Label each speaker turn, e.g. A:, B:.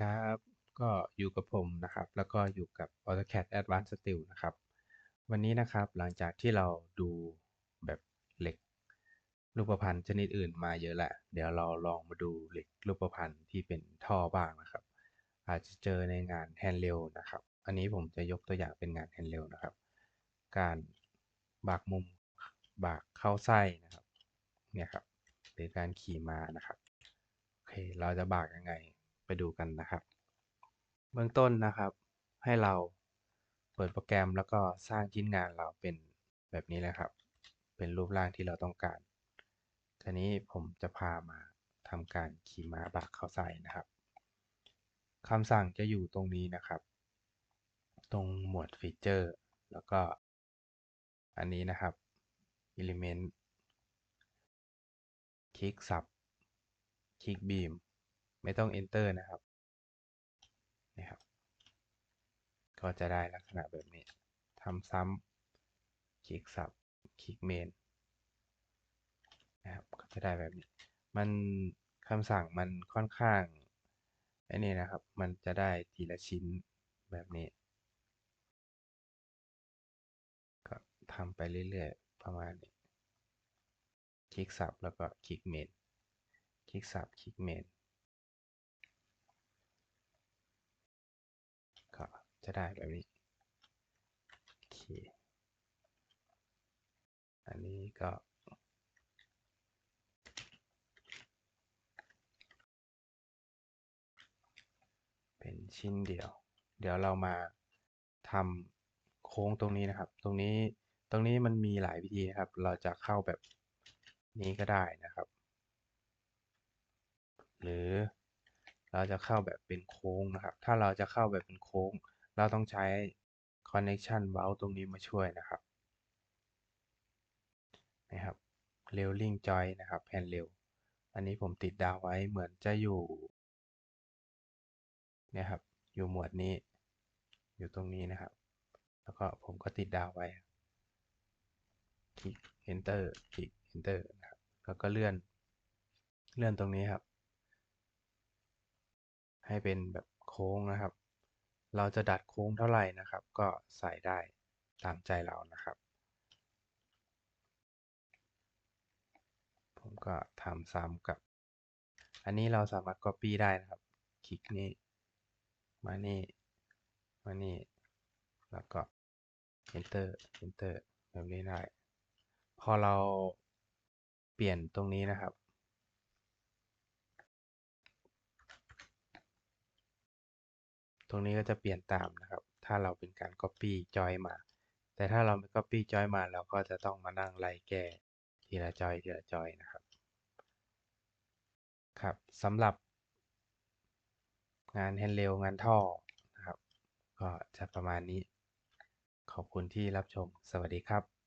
A: ครับก็อยู่กับผมนะครับ แล้วก็อยู่กับ AutoCAD Advanced Steel นะครับ วันนี้นะครับหลังจากที่เราดูแบบเหล็กรูปพรรณชนิดอื่นมาเยอะแหละ เดี๋ยวเราลองมาดูเหล็กรูปพรรณที่เป็นท่อบ้างนะครับ อาจจะเจอในงานแฮนด์เรลนะครับ อันนี้ผมจะยกตัวอย่างเป็นงานแฮนด์เรลนะครับ การบากมุมบากเข้าไส้นะครับเนี่ยครับหรือการขี่มานะครับโอเคเราจะบากยังไง ดูกันนะครับ เบื้องต้นนะครับให้เราเปิดโปรแกรมแล้วก็สร้างชิ้นงานเราเป็นแบบนี้เลยครับ เป็นรูปร่างที่เราต้องการทีนี้ผมจะพามาทำการขี่ม้าบากเข้าไส้นะครับคำสั่งจะอยู่ตรงนี้นะครับ ตรงหมวดฟีเจอร์ แล้วก็ อันนี้นะครับ Element คลิกสับ คลิกบีม ไม่ต้อง Enter นะครับนี่ครับ ก็จะได้ลักษณะแบบนี้ทำซ้ำคลิกสับคลิกเมนนะครับก็จะได้แบบนี้ มันคำสั่งมันค่อนข้างไอ้นี่นะครับ มันจะได้ทีละชิ้นแบบนี้ ก็ทำไปเรื่อยๆ ประมาณนี้ คลิกสับแล้วก็คลิกเมน คลิกสับคลิกเมน ก็ จะได้แบบนี้โอเคอันนี้ก็เป็นชิ้นเดียว เดี๋ยวเรามาทำโค้งตรงนี้นะครับ ตรงนี้ตรงนี้มันมีหลายวิธีนะครับ เราจะเข้าแบบนี้ก็ได้นะครับ หรือเราจะเข้าแบบเป็นโค้งนะครับ ถ้าเราจะเข้าแบบเป็นโค้ง เราต้องใช้ connection valve ตรงนี้มาช่วยนะครับนะครับ railing joint นะครับ handrail อันนี้ผมติดดาวไว้เหมือนจะอยู่นี่ยครับ อยู่หมวดนี้ อยู่ตรงนี้นะครับ แล้วก็ผมก็ติดดาวไว้คลิก enter คลิก enter นะครับ แล้วก็เลื่อน เลื่อนตรงนี้ครับ ให้เป็นแบบโค้งนะครับ เราจะดัดโค้งเท่าไหร่นะครับ ก็ใส่ได้ตามใจเรานะครับ ผมก็ทำซ้ำกับ อันนี้เราสามารถ copy ได้นะครับ คลิกนี้ มานี่ มานี่ แล้วก็ enter enter แบบนี้ได้ พอเราเปลี่ยนตรงนี้นะครับ ตรงนี้ก็จะเปลี่ยนตามนะครับ ถ้าเราเป็นการ copy จอยมา แต่ถ้าเราไม่ copy จอยมาเราก็จะต้องมานั่งไล่แก้ทีละจอยทีละจอยนะครับครับสำหรับงานแฮนด์เรลงานท่อนะครับ ก็จะประมาณนี้ ขอบคุณที่รับชมสวัสดีครับ